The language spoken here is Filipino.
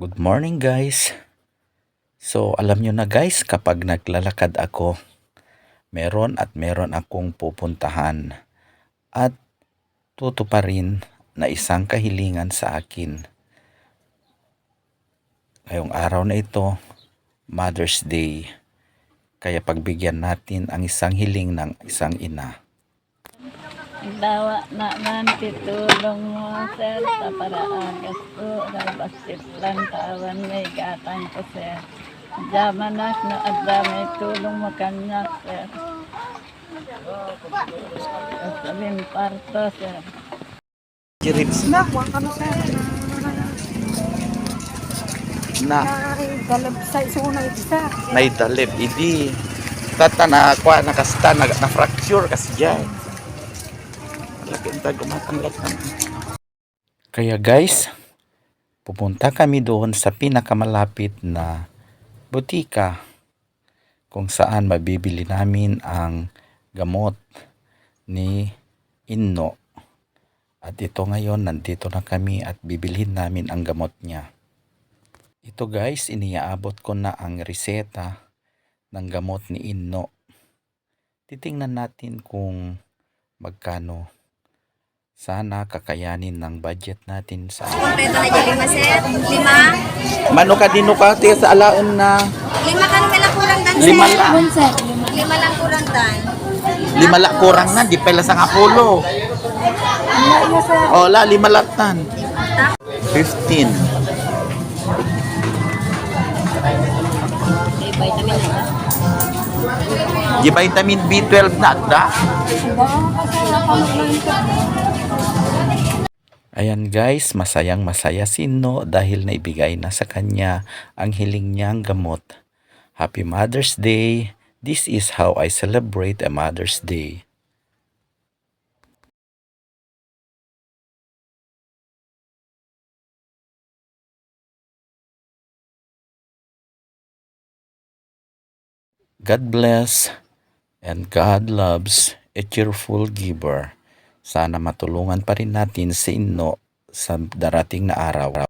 Good morning guys. So alam nyo na guys kapag naglalakad ako, meron at meron akong pupuntahan at tutuparin na isang kahilingan sa akin. Ngayong araw na ito, Mother's Day. Kaya pagbigyan natin ang isang hiling ng isang ina. Dawa na man titulong mo, sir, sa paraagas ko. Nalbasit lang tawan may gatang ko, sir. Damanak na adda may tulong mo kanyak, sir. Sabihin parto, sir. Chirips Na, na sir. na Ay, galab sa isuna ito sir. naidalib idi tata na kwa nakasta na, na fracture kasi dyan Lagyan gumatanglat Kaya guys, pupunta kami doon sa pinakamalapit na butika kung saan mabibili namin ang gamot ni Inno. At ito ngayon, nandito na kami at bibilhin namin ang gamot niya. Ito guys, iniaabot ko na ang reseta ng gamot ni Inno. Titingnan natin kung magkano. Sana kakayanin ng budget natin sa Kompleto na dyan lima set. Lima. Mano ka dino ka te sa alaon na Lima ka nung lang kurang dan lima set. la. Lima lang kurang dan. Lima la kurang na di pala sa kapulo. Oh, la lima latan. 15. May vitamin na. Di vitamin B12 na agda. Ayan guys, masayang masaya si No dahil naibigay na sa kanya ang hiling niyang gamot. Happy Mother's Day! This is how I celebrate a Mother's Day. God bless and God loves a cheerful giver. Sana matulungan pa rin natin si Inno sa darating na araw.